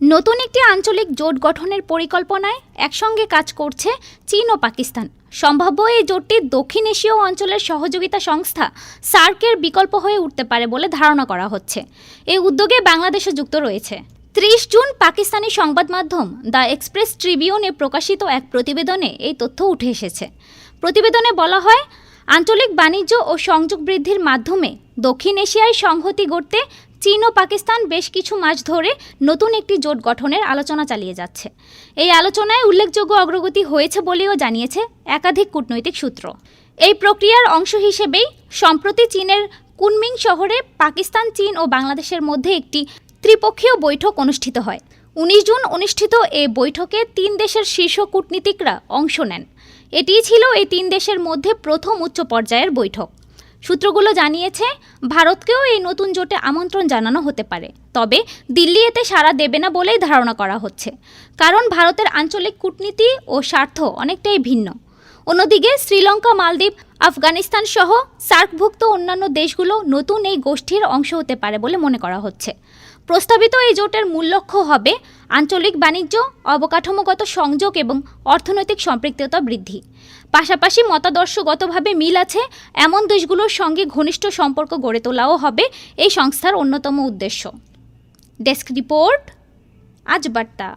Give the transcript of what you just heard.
নতুন একটি আঞ্চলিক জোট গঠনের পরিকল্পনায় একসঙ্গে কাজ করছে চীন ও পাকিস্তান। সম্ভাব্য এই জোটটি দক্ষিণ এশীয় অঞ্চলের সহযোগিতা সংস্থা সার্কের বিকল্প হয়ে উঠতে পারে বলে ধারণা করা হচ্ছে। এই উদ্যোগে বাংলাদেশও যুক্ত রয়েছে। ত্রিশ জুন পাকিস্তানি সংবাদ মাধ্যম দ্য এক্সপ্রেস ট্রিবিউনে প্রকাশিত এক প্রতিবেদনে এই তথ্য উঠে এসেছে। প্রতিবেদনে বলা হয়, আঞ্চলিক বাণিজ্য ও সংযোগ বৃদ্ধির মাধ্যমে দক্ষিণ এশিয়ায় সংহতি গড়তে চীন ও পাকিস্তান বেশ কিছু মাস ধরে নতুন একটি জোট গঠনের আলোচনা চালিয়ে যাচ্ছে। এই আলোচনায় উল্লেখযোগ্য অগ্রগতি হয়েছে বলেও জানিয়েছে একাধিক কূটনৈতিক সূত্র। এই প্রক্রিয়ার অংশ হিসেবেই সম্প্রতি চীনের কুনমিং শহরে পাকিস্তান, চীন ও বাংলাদেশের মধ্যে একটি ত্রিপক্ষীয় বৈঠক অনুষ্ঠিত হয়। উনিশ জুন অনুষ্ঠিত এই বৈঠকে তিন দেশের শীর্ষ কূটনীতিকরা অংশ নেন। এটিই ছিল এই তিন দেশের মধ্যে প্রথম উচ্চ পর্যায়ের বৈঠক। সূত্রগুলো জানিয়েছে, ভারতকেও এই নতুন জোটে আমন্ত্রণ জানানো হতে পারে। তবে দিল্লি এতে সাড়া দেবে না বলেই ধারণা করা হচ্ছে। কারণ ভারতের আঞ্চলিক কূটনীতি ও স্বার্থ অনেকটাই ভিন্ন। অন্যদিকে শ্রীলঙ্কা, মালদ্বীপ, আফগানিস্তান সহ সার্কভুক্ত অন্যান্য দেশগুলো নতুন এই গোষ্ঠীর অংশ হতে পারে বলে মনে করা হচ্ছে। প্রস্তাবিত এই জোটের মূল লক্ষ্য হবে আঞ্চলিক বাণিজ্য, অবকাঠামোগত সংযোগ এবং অর্থনৈতিক সম্পৃক্ততা বৃদ্ধি। পাশাপাশি মতাদর্শগতভাবে মিল আছে এমন দেশগুলোর সঙ্গে ঘনিষ্ঠ সম্পর্ক গড়ে তোলাও হবে এই সংস্থার অন্যতম উদ্দেশ্য। ডেস্ক রিপোর্ট, আজ বার্তা।